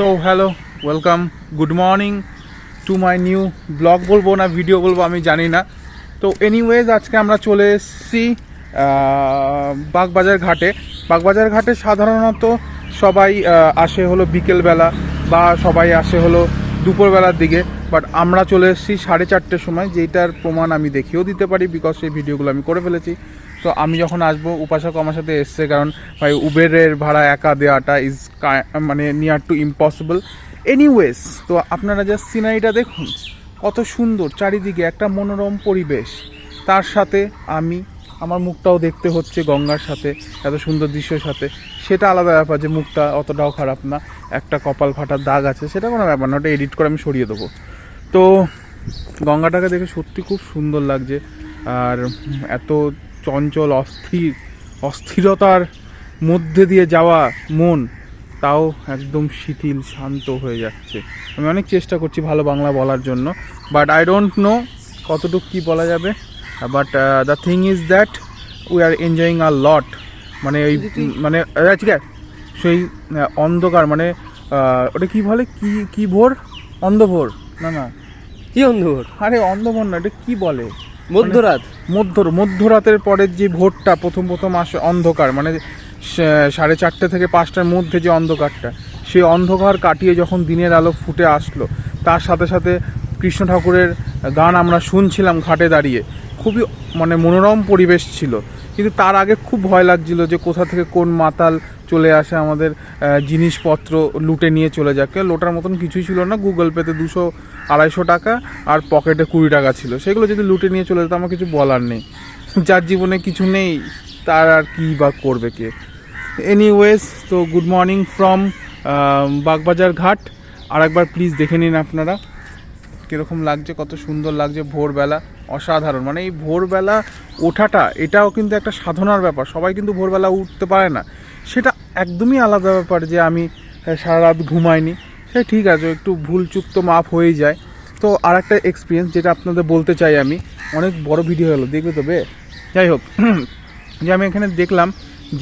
So hello welcome good morning to my new blog বলব না video বলব, আমি জানি না। তো এনিওয়েজ আজকে আমরা চলে এসেছি বাগবাজার ঘাটে। বাগবাজার ঘাটে সাধারণত সবাই আসে হলো বিকেলবেলা বা সবাই আসে হলো দুপুরবেলার দিকে বাট আমরা চলে এসেছি সাড়ে চারটের সময় যেটার প্রমাণ আমি দেখিয়েও দিতে পারি বিকজ সেই ভিডিওগুলো আমি করে ফেলেছি। তো আমি যখন আসব, উপাসক আমার সাথে এসছে, কারণ ভাই উবেরের ভাড়া একা দেওয়াটা ইজ মানে নিয়ার টু ইম্পসিবল এনিওয়েজ তো আপনারা জাস্ট সিনারিটা দেখুন, কত সুন্দর চারিদিকে একটা মনোরম পরিবেশ। তার সাথে আমি আমার মুখটাও দেখতে হচ্ছে গঙ্গার সাথে, এত সুন্দর দৃশ্যের সাথে। সেটা আলাদা ব্যাপার যে মুখটা অতটাও খারাপ না, একটা কপাল ফাটার দাগ আছে, সেটা কোনো ব্যাপার না, ওটা এডিট করে আমি সরিয়ে দেবো। তো গঙ্গাটাকে দেখে সত্যি খুব সুন্দর লাগছে, আর এত চঞ্চল অস্থির অস্থিরতার মধ্যে দিয়ে যাওয়া মন, তাও একদম শিথিল, শান্ত হয়ে যাচ্ছে। আমি অনেক চেষ্টা করছি ভালো বাংলা বলার জন্য বাট আই ডোন্ট নো কতটুকু কী বলা যাবে। But the thing is that we are enjoying a lot মানে ওই মানে ঠিক আছে সেই অন্ধকার মানে ওটা কি বলে? কি কি ভোর? অন্ধভোর? না না। কি অন্ধকার আরে অন্ধভোর না এটা কি বলে? মধ্যরাত। মধ্য মধ্যরাতের পরের যে ভোরটা প্রথম প্রথম আসে অন্ধকার মানে সাড়ে চারটে থেকে পাঁচটার মধ্যে যে অন্ধকারটা সেই অন্ধকার কাটিয়ে যখন দিনের আলো ফুটে আসলো তার সাথে সাথে কৃষ্ণ ঠাকুরের গান আমরা শুনছিলাম ঘাটে দাঁড়িয়ে। খুবই মানে মনোরম পরিবেশ ছিল। কিন্তু তার আগে খুব ভয় লাগছিল যে কোথা থেকে কোন মাতাল চলে আসে আমাদের জিনিসপত্র লুটে নিয়ে চলে যাক। লোটার মতন কিছুই ছিল না। গুগল পেতে দুশো আড়াইশো টাকা আর পকেটে কুড়ি টাকা ছিল। সেগুলো যদি লুটে নিয়ে চলে যেত, আমার কিছু বলার নেই। যার জীবনে কিছু নেই, তার আর কি বা করবে কে? এনিওয়েজ তো good morning from Baghbazar Ghat. আর একবার প্লিজ দেখে নিন আপনারা। কীরকম লাগছে, কত সুন্দর লাগছে ভোরবেলা, অসাধারণ। মানে এই ভোরবেলা ওঠাটা, এটাও কিন্তু একটা সাধনার ব্যাপার। সবাই কিন্তু ভোরবেলা উঠতে পারে না। সেটা একদমই আলাদা ব্যাপার যে আমি সারা রাত ঘুমাইনি। সে ঠিক আছে, একটু ভুল চুক তো মাপ হয়েই যায়। তো আর একটা এক্সপিরিয়েন্স যেটা আপনাদের বলতে চাই আমি, অনেক বড় ভিডিও হলো দেখবে তো বে? যাই হোক, যে আমি এখানে দেখলাম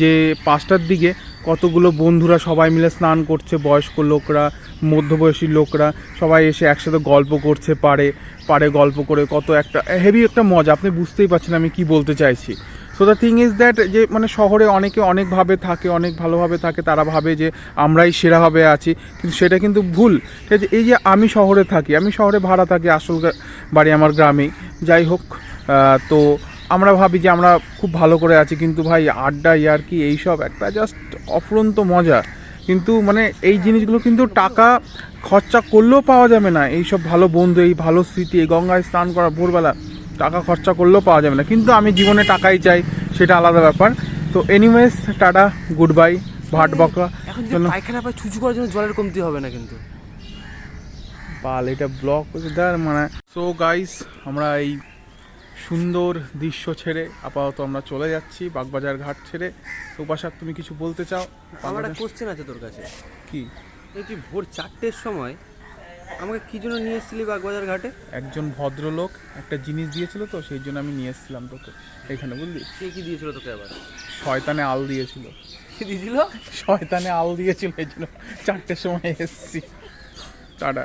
যে পাঁচটার দিকে কতগুলো বন্ধুরা সবাই মিলে স্নান করছে, বয়স্ক লোকরা, মধ্যবয়সী লোকরা, সবাই এসে একসাথে গল্প করছে পারে পারে গল্প করে, কত একটা হেভি একটা মজা, আপনি বুঝতেই পারছেন আমি কি বলতে চাইছি। So the thing is that যে মানে শহরে অনেকে অনেকভাবে থাকে, অনেক ভালোভাবে থাকে, তারা ভাবে যে আমরাই সেরাভাবে আছি, কিন্তু সেটা কিন্তু ভুল। ঠিক আছে এই যে আমি শহরে থাকি, আমি শহরে ভাড়া থাকি আসল বাড়ি আমার গ্রামেই। যাই হোক তো আমরা ভাবি যে আমরা খুব ভালো করে আছি, কিন্তু ভাই আড্ডা, ইয়ার্কি, এইসব একটা জাস্ট অফুরন্ত মজা। কিন্তু মানে এই জিনিসগুলো কিন্তু টাকা খরচা করলেও পাওয়া যাবে না। এই সব ভালো বন্ধু এই ভালো স্মৃতি এই গঙ্গায় স্নান করা ভোরবেলা টাকা খরচা করলেও পাওয়া যাবে না। কিন্তু আমি জীবনে টাকাই চাই সেটা আলাদা ব্যাপার। তো এনিওয়েজ টাটা গুড বাই ভাট বকা। যদি চলো। পায়খানা পায় ছুচু করার জন্য জলের কমতি হবে না কিন্তু। পাল এটা ব্লক মানে। সো গাইস আমরা এই সুন্দর দৃশ্য ছেড়ে আপাতত আমরা চলে যাচ্ছি বাগবাজার ঘাট ছেড়ে। উপাসাক তুমি কিছু বলতে চাও? আমার একটা কোশ্চেন আছে তোর কাছে। কি? এই তুই ভোর চারটের সময় আমাকে কি জন্য নিয়ে এসেছিলি বাগবাজার ঘাটে? একজন ভদ্রলোক একটা জিনিস দিয়েছিল তো সেই জন্য আমি নিয়ে এসেছিলাম তোকে। এখানে বুঝলি? কে কি দিয়েছিল তোকে আবার? শয়তানে আল দিয়েছিল। কি দিয়েছিল? শয়তানে আল দিয়েছিল এই জন্য চারটের সময় এসেছি। টাটা।